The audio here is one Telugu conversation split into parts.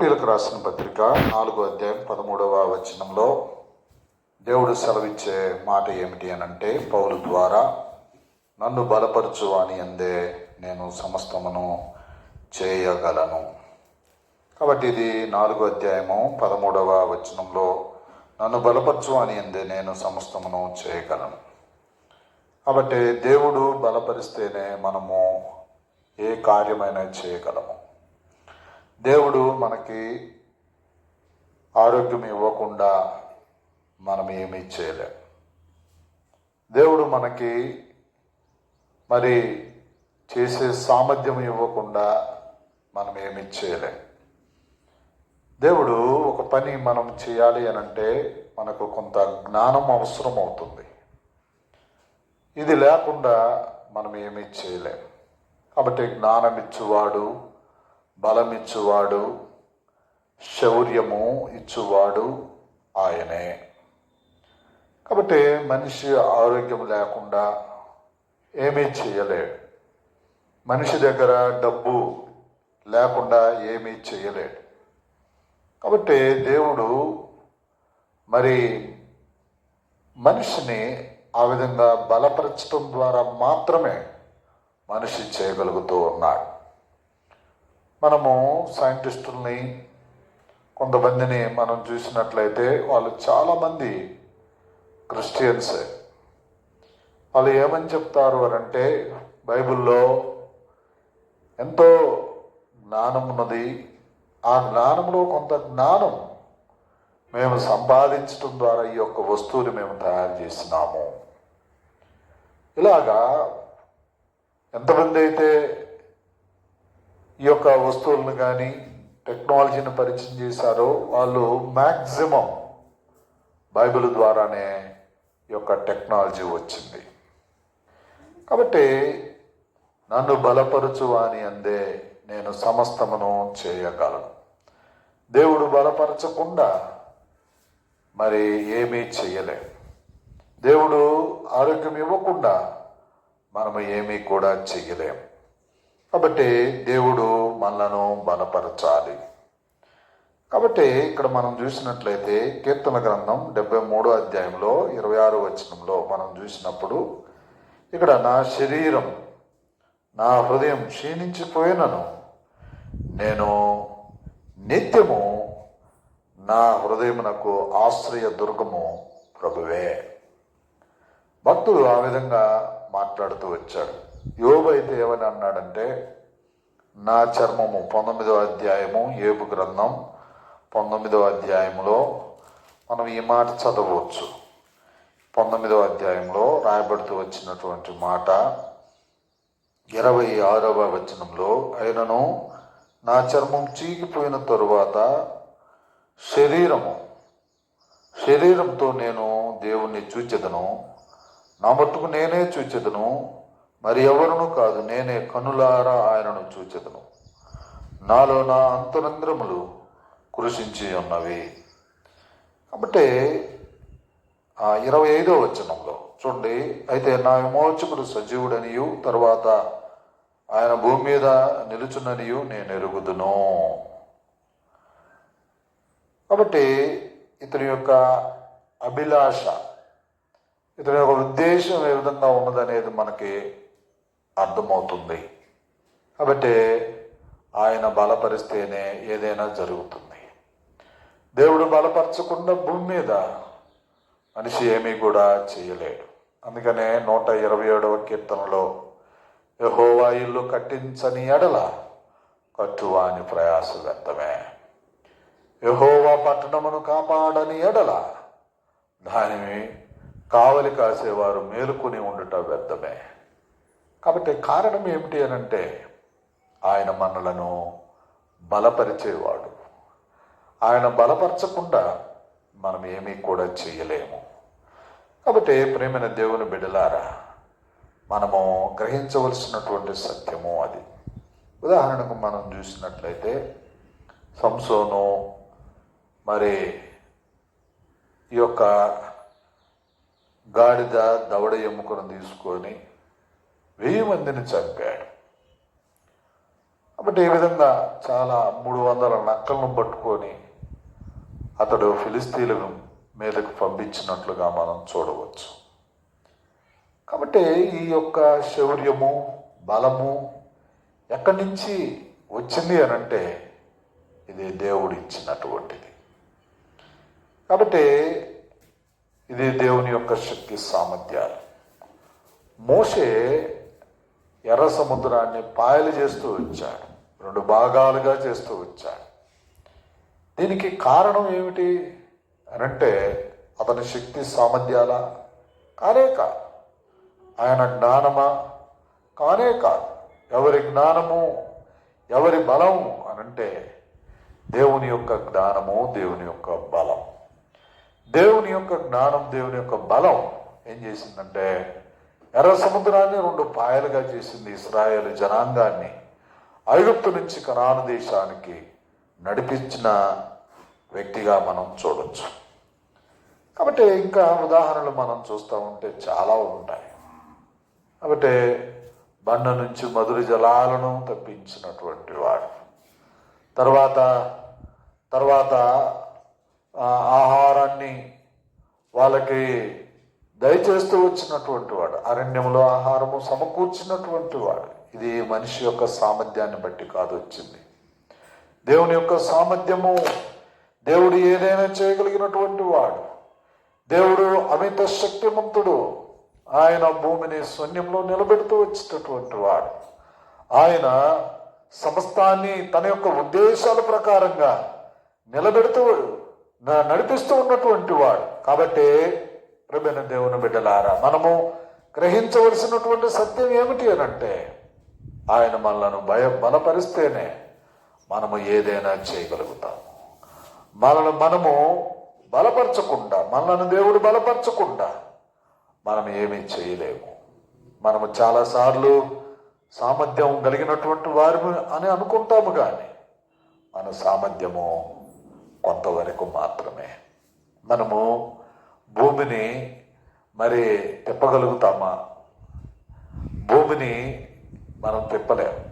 పిలిపిలకు రాసిన పత్రిక నాలుగో అధ్యాయం పదమూడవ వచనంలో దేవుడు సెలవిచ్చే మాట ఏమిటి అని అంటే పౌలు ద్వారా నన్ను బలపరచు అని అందే నేను సమస్తమును చేయగలను. కాబట్టి ఇది నాలుగో అధ్యాయము పదమూడవ వచనంలో నన్ను బలపరచు అని అందే నేను సమస్తమును చేయగలను. కాబట్టి దేవుడు బలపరిస్తేనే మనము ఏ కార్యమైనా చేయగలము. దేవుడు మనకి ఆరోగ్యం ఇవ్వకుండా మనం ఏమీ చేయలేం. దేవుడు మనకి మరి చేసే సామర్థ్యం ఇవ్వకుండా మనం ఏమి చేయలేం. దేవుడు ఒక పని మనం చేయాలి అని అంటే మనకు కొంత జ్ఞానం అవసరం అవుతుంది ఇది లేకుండా మనం ఏమీ చేయలేం. కాబట్టి జ్ఞానం ఇచ్చువాడు బలం ఇచ్చువాడు శౌర్యము ఇచ్చువాడు ఆయనే. కాబట్టి మనిషి ఆరోగ్యం లేకుండా ఏమీ చేయలేడు. మనిషి దగ్గర డబ్బు లేకుండా ఏమీ చేయలేడు. కాబట్టి దేవుడు మరి మనిషిని ఆ విధంగా బలపరచడం ద్వారా మాత్రమే మనిషి చేయగలుగుతూ ఉన్నాడు. మనము సైంటిస్టుల్ని కొంతమందిని మనం చూసినట్లయితే వాళ్ళు చాలామంది క్రిస్టియన్సే. వాళ్ళు ఏమని చెప్తారు అని అంటే బైబిల్లో ఎంతో జ్ఞానం ఉన్నది. ఆ జ్ఞానంలో కొంత జ్ఞానం మేము సంపాదించడం ద్వారా ఈ యొక్క వస్తువుని మేము తయారు చేసినాము. ఇలాగా ఎంతమంది అయితే ఈ యొక్క వస్తువులను కానీ టెక్నాలజీని పరిచయం చేశారో వాళ్ళు మ్యాక్సిమం బైబిల్ ద్వారానే ఈ యొక్క టెక్నాలజీ వచ్చింది. కాబట్టి నన్ను బలపరచు అని అందే నేను సమస్తమును చేయగలను. దేవుడు బలపరచకుండా మరి ఏమీ చేయలేం. దేవుడు ఆరోగ్యం ఇవ్వకుండా మనము ఏమీ కూడా చేయలేం. కాబట్టి దేవుడు మనలను బలపరచాలి. కాబట్టి ఇక్కడ మనం చూసినట్లయితే కీర్తన గ్రంథం డెబ్బై మూడో అధ్యాయంలో ఇరవై ఆరో వచనంలో మనం చూసినప్పుడు ఇక్కడ నా శరీరం నా హృదయం క్షీణించిపోయినను. నేను నిత్యము నా హృదయమునకు ఆశ్రయ దుర్గము ప్రభువే. భక్తుడు ఆ విధంగా మాట్లాడుతూ వచ్చాడు. యోబు అయితే ఏమని అన్నాడంటే నా చర్మము పంతొమ్మిదో అధ్యాయము ఏబు గ్రంథం పంతొమ్మిదో అధ్యాయంలో మనం ఈ మాట చదవచ్చు. పంతొమ్మిదో అధ్యాయంలో రాయబడుతూ వచ్చినటువంటి మాట ఇరవై ఆరవ వచనంలో అయినను నా చర్మం చీకిపోయిన తరువాత శరీరము శరీరంతో నేను దేవుణ్ణి చూచెదను నా మట్టుకు నేనే చూచెదను మరి ఎవరును కాదు నేనే కనులారా ఆయనను చూచెదను. నాలో నా అంతరంధ్రములు కృషించి ఉన్నవి. కాబట్టి ఆ ఇరవై ఐదో వచనంలో చూడండి అయితే నా విమోచకుడు సజీవుడనియు తర్వాత ఆయన భూమి మీద నిలుచున్ననియు నేను ఎరుగుదును. కాబట్టి ఇతని యొక్క అభిలాష ఇతని యొక్క ఉద్దేశం ఏ విధంగా ఉన్నదనేది మనకి అర్థమవుతుంది. కాబట్టి ఆయన బలపరిస్తేనే ఏదైనా జరుగుతుంది. దేవుడు బలపరచకుండా భూమి మీద మనిషి ఏమీ కూడా చేయలేడు. అందుకనే నూట ఇరవై ఏడవ కీర్తనలో యహోవా ఇల్లు కట్టించని ఎడల కట్టువాని ప్రయాస వ్యర్థమే. యహోవా పట్టణమును కాపాడని ఎడల దాని కావలి కాసేవారు మేలుకొని ఉండుట వ్యర్థమే. కాబట్టి కారణం ఏమిటి అని అంటే ఆయన మనలను బలపరిచేవాడు. ఆయన బలపరచకుండా మనం ఏమీ కూడా చేయలేము. కాబట్టి ప్రేమైన దేవుని బిడలారా మనము గ్రహించవలసినటువంటి సత్యము అది. ఉదాహరణకు మనం చూసినట్లయితే సంసోను మరి ఈ యొక్క గాడిద దవడ ఎముకను తీసుకొని వెయ్యి మందిని చంపాడు. కాబట్టి ఈ విధంగా చాలా మూడు వందల నక్కలను పట్టుకొని అతడు ఫిలిస్తీన్ల మీదకు పంపించినట్లుగా మనం చూడవచ్చు. కాబట్టి ఈ యొక్క శౌర్యము బలము ఎక్కడి నుంచి వచ్చింది అని అంటే ఇది దేవుడు ఇచ్చినటువంటిది. కాబట్టి ఇది దేవుని యొక్క శక్తి సామర్థ్యాలు. మోసే ఎర్ర సముద్రాన్ని పాయలు చేస్తూ వచ్చాడు. రెండు భాగాలుగా చేస్తూ వచ్చాడు. దీనికి కారణం ఏమిటి అనంటే అతని శక్తి సామర్థ్యాల? కానే కాదు. ఆయన జ్ఞానమా? కానే కాదు. ఎవరి జ్ఞానము ఎవరి బలం అనంటే దేవుని యొక్క జ్ఞానము దేవుని యొక్క బలం. దేవుని యొక్క జ్ఞానం దేవుని యొక్క బలం ఏం చేసిందంటే ఎర్ర సముద్రాన్ని రెండు పాయలుగా చేసింది ఇస్రాయేల్ జనాంగాన్ని ఐగుప్తు నుంచి కనాను దేశానికి నడిపించిన వ్యక్తిగా మనం చూడొచ్చు. కాబట్టి ఇంకా ఉదాహరణలు మనం చూస్తూ ఉంటే చాలా ఉంటాయి. కాబట్టి బండ నుంచి మధుర జలాలను తప్పించినటువంటి వాడు. తర్వాత తర్వాత ఆహారాన్ని వాళ్ళకి దయచేస్తూ వచ్చినటువంటి వాడు అరణ్యంలో ఆహారము సమకూర్చినటువంటి వాడు. ఇది మనిషి యొక్క సామర్థ్యాన్ని బట్టి కాదు వచ్చింది. దేవుని యొక్క సామర్థ్యము దేవుడు ఏదైనా చేయగలిగినటువంటి వాడు. దేవుడు అమిత శక్తిమంతుడు. ఆయన భూమిని శూన్యంలో నిలబెడుతూ వచ్చేటటువంటి వాడు. ఆయన సమస్తాన్ని తన యొక్క ఉద్దేశాల ప్రకారంగా నిలబెడుతూ న- నడిపిస్తూ ఉన్నటువంటి వాడు. కాబట్టి ప్రేమైన దేవుని బిడ్డలారా మనము గ్రహించవలసినటువంటి సత్యం ఏమిటి అని అంటే ఆయన మనలను భయ బలపరిస్తేనే మనము ఏదైనా చేయగలుగుతాము మనల్ని మనము బలపరచకుండా మనల్ని దేవుడు బలపరచకుండా మనం ఏమీ చేయలేము. మనము చాలాసార్లు సామర్థ్యం కలిగినటువంటి వారు అని అనుకుంటాము కానీ మన సామర్థ్యము కొంతవరకు మాత్రమే. మనము భూమిని మరి తిప్పగలుగుతామా? భూమిని మనం తిప్పలేం.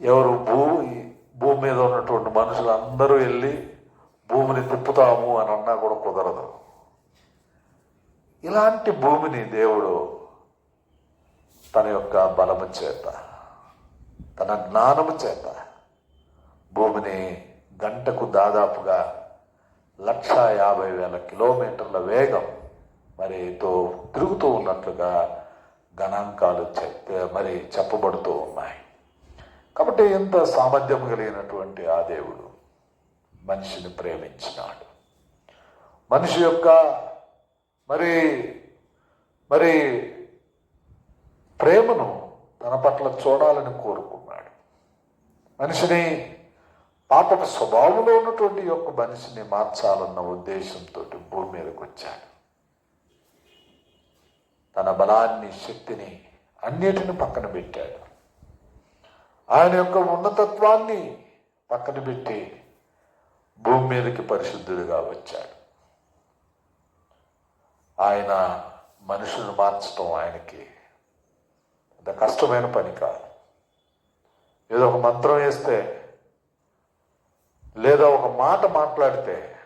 ఎవరు భూ భూమి మీద ఉన్నటువంటి మనుషులు అందరూ వెళ్ళి భూమిని తిప్పుతాము అని అన్నా కూడా కుదరదు. ఇలాంటి భూమిని దేవుడు తన యొక్క బలము చేత తన జ్ఞానము చేత భూమిని గంటకు దాదాపుగా లక్ష యాభై వేల కిలోమీటర్ల వేగం మరి తో తిరుగుతూ ఉన్నట్లుగా గణాంకాలు మరి చెప్పబడుతూ ఉన్నాయి. కాబట్టి ఎంత సామర్థ్యం కలిగినటువంటి ఆ దేవుడు మనిషిని ప్రేమించినాడు. మనిషి యొక్క మరి మరి ప్రేమను తన పట్ల చూడాలని కోరుకున్నాడు. మనిషిని పాపపు స్వభావంలో ఉన్నటువంటి యొక్క మనిషిని మార్చాలన్న ఉద్దేశంతో భూమి మీదకి వచ్చాడు. తన బలాన్ని శక్తిని అన్నిటిని పక్కన పెట్టాడు. ఆయన యొక్క ఉన్నతత్వాన్ని పక్కన పెట్టి భూమి మీదకి పరిశుద్ధుడిగా వచ్చాడు. ఆయన మనుషులను మార్చడం ఆయనకి అంత కష్టమైన పని కాదు. ఏదో ఒక మంత్రం వేస్తే లేదా ఒక మాట మాట్లాడితే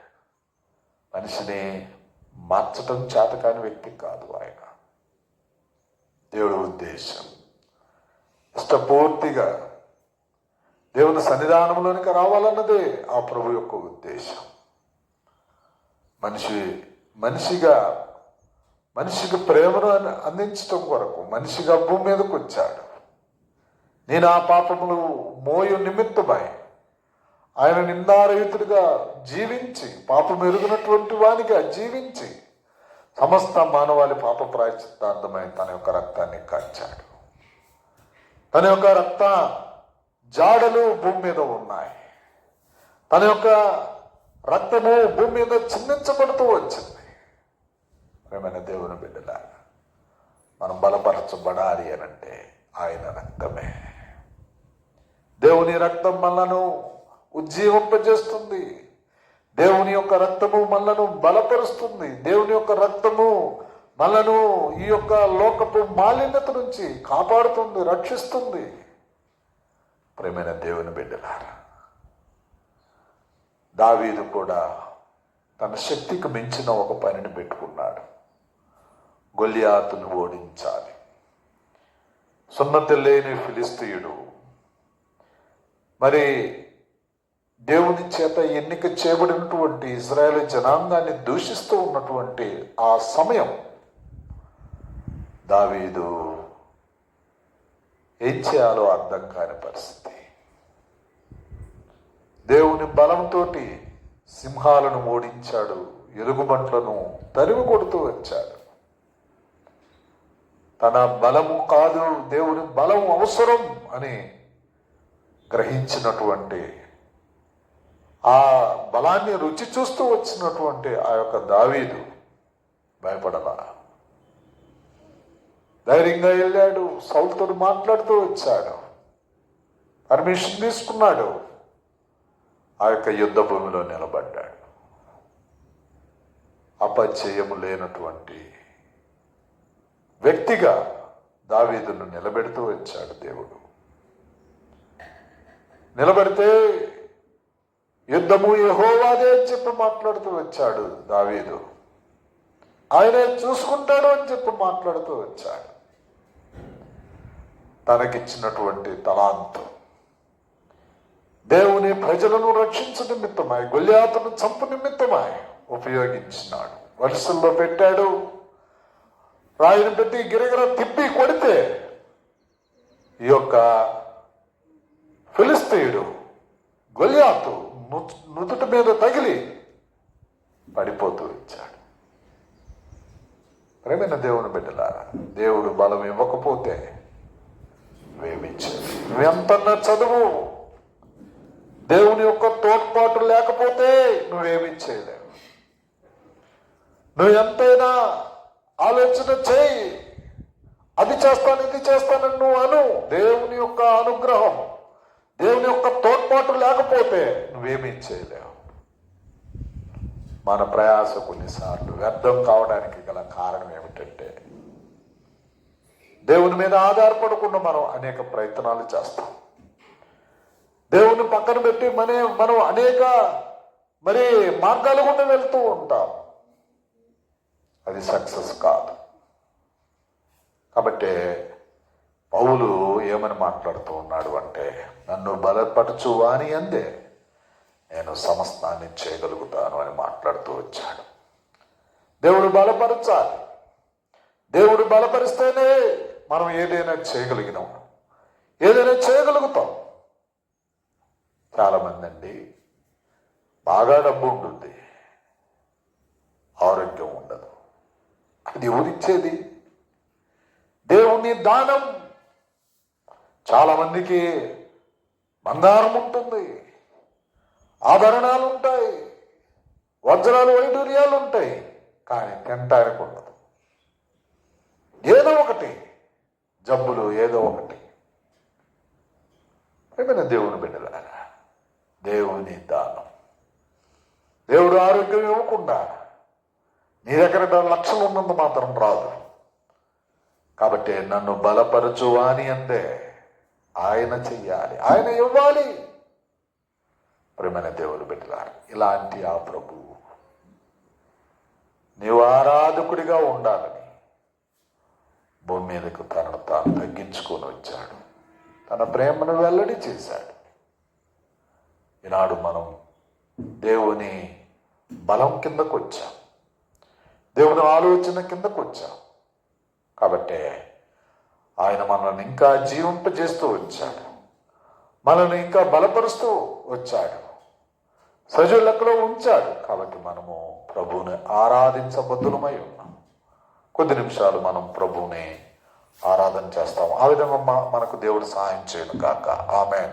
మనిషిని మార్చటం చేతకాని వ్యక్తి కాదు ఆయన. దేవుడి ఉద్దేశం. ఇష్టపూర్తిగా దేవుని సన్నిధానంలోనికి రావాలన్నదే ఆ ప్రభు యొక్క ఉద్దేశం. మనిషి మనిషిగా మనిషికి ప్రేమను అందించటం కొరకు మనిషిగా భూమి మీదకు వచ్చాడు నేను ఆ పాపములు మోయు నిమిత్తమై ఆయన నిందారహితుడిగా జీవించి పాపం ఎరుగునటువంటి వానిగా జీవించి సమస్త మానవాళి పాప ప్రాయశ్చిత్తార్థమై తన యొక్క రక్తాన్ని కాచాడు. తన యొక్క రక్త జాడలు భూమి మీద ఉన్నాయి. తన యొక్క రక్తము భూమి మీద చిందించబడుతూ వచ్చింది. ప్రేమైన దేవుని బిడ్డలాగా మనం బలపరచబడాలి అనంటే ఆయన రక్తమే. దేవుని రక్తం మనను ఉజ్జీవింపజేస్తుంది దేవుని యొక్క రక్తము మనలను బలపరుస్తుంది. దేవుని యొక్క రక్తము మనను ఈ యొక్క లోకపు మాలిన్యత నుంచి కాపాడుతుంది రక్షిస్తుంది. ప్రేమైన దేవుని బిడ్డలారా దావీదు కూడా తన శక్తికి మించిన ఒక పనిని పెట్టుకున్నాడు. గొల్లియాతును ఓడించాలి. సున్నతి లేని ఫిలిస్తీయుడు మరి దేవుని చేత ఎన్నిక చేయబడినటువంటి ఇజ్రాయేల్ జనాంగాన్ని దూషిస్తూ ఉన్నటువంటి ఆ సమయం. దావీదు ఏం చేయాలో అర్థం కాని పరిస్థితి. దేవుని బలంతో సింహాలను ఓడించాడు ఎలుగుబంట్లను తరిమి కొడుతూ వచ్చాడు. తన బలము కాదు దేవుని బలం అవసరం అని గ్రహించినటువంటి ఆ బలాన్ని రుచి చూస్తూ వచ్చినటువంటి ఆ యొక్క దావీదు భయపడలా. ధైర్యంగా వెళ్ళాడు. సౌల్తో మాట్లాడుతూ వచ్చాడు. పర్మిషన్ తీసుకున్నాడు. ఆ యొక్క యుద్ధ భూమిలో నిలబడ్డాడు. అపచయము లేనటువంటి వ్యక్తిగా దావీదును నిలబెడుతూ వచ్చాడు దేవుడు. నిలబెడితే యుద్ధము యహోవాదే అని చెప్పి మాట్లాడుతూ వచ్చాడు దావీదు. ఆయనే చూసుకుంటాడు అని చెప్పి మాట్లాడుతూ వచ్చాడు. తనకిచ్చినటువంటి తలాంతు. దేవుని ప్రజలను రక్షించ నిమిత్తమై గొల్యాతను చంపు నిమిత్తమై ఉపయోగించినాడు. వరుసల్లో పెట్టాడు. రాయిని పెట్టి గిరగిర తిప్పి కొడితే ఈ యొక్క ఫిలిస్తీయుడు గొలియాతు నుదుటి మీద తగిలి పడిపోతూ ఇచ్చాడు. ప్రేమైన దేవుని బిడ్డలారా దేవుడు బలం ఇవ్వకపోతే వేమించాడు నువ్వెంతన్నా చదువు దేవుని యొక్క తోడ్పాటు లేకపోతే నువ్వేమీ చేయలేవు నువ్వు ఎంతైనా ఆలోచన చేయి అది చేస్తాను ఇది చేస్తానని నువ్వు అను. దేవుని యొక్క అనుగ్రహం దేవుని యొక్క తోడ్పాటు లేకపోతే నువ్వేమీ చేయలేవు. మన ప్రయాస కొన్నిసార్లు వ్యర్థం కావడానికి గల కారణం ఏమిటంటే దేవుని మీద ఆధారపడకుండా మనం అనేక ప్రయత్నాలు చేస్తాం. దేవుని పక్కన పెట్టి మనే మనం అనేక మరి మార్గాలు కూడా వెళ్తూ ఉంటాం. అది సక్సెస్ కాదు. కాబట్టి పౌలు ఏమని మాట్లాడుతూ ఉన్నాడు అంటే నన్ను బలపరచు అని అందే. నేను సమస్తాన్ని చేయగలుగుతాను అని మాట్లాడుతూ వచ్చాడు. దేవుడు బలపరచాలి. దేవుడు బలపరిస్తేనే మనం ఏదైనా చేయగలిగినాం. ఏదైనా చేయగలుగుతాం. చాలామంది అండి బాగా డబ్బు ఉంటుంది. ఆరోగ్యం ఉండదు. అది ఎవరిచ్చేది దేవుని దానం చాలా మందికి బంగారం ఉంటుంది ఆభరణాలు ఉంటాయి వజ్రాలు వైడూర్యాలు ఉంటాయి కానీ తింటానికి ఉండదు. ఏదో ఒకటి జబ్బులు ఏదో ఒకటి. ఏమైనా దేవుని బిడ్డలారా? దేవుని దానం. దేవుడు ఆరోగ్యం ఇవ్వకుండా నీ దగ్గర లక్షలు ఉన్నంత మాత్రం రాదు. కాబట్టి నన్ను బలపరచువా అని అందే ఆయన చెయ్యాలి. ఆయన ఇవ్వాలి. ప్రేమైన దేవుడు పెట్టినారు ఇలాంటి ఆ ప్రభు నీవు ఆరాధకుడిగా ఉండాలని భూమి మీదకు తనను తాను తగ్గించుకొని వచ్చాడు. తన ప్రేమను వెల్లడి చేశాడు. ఈనాడు మనం దేవుని బలం కిందకు వచ్చాం. దేవుని ఆలోచన కిందకు వచ్చాం. కాబట్టే ఆయన మనల్ని ఇంకా జీవింపజేస్తూ వచ్చాడు. మనల్ని ఇంకా బలపరుస్తూ వచ్చాడు. సజీవ లెక్కలో ఉంచాడు. కాబట్టి మనము ప్రభువుని ఆరాధించబద్దులమై ఉన్నాం. కొద్ది నిమిషాలు మనం ప్రభువుని ఆరాధన చేస్తాం ఆ విధంగా మనకు దేవుడు సహాయం చేయను కాక ఆమె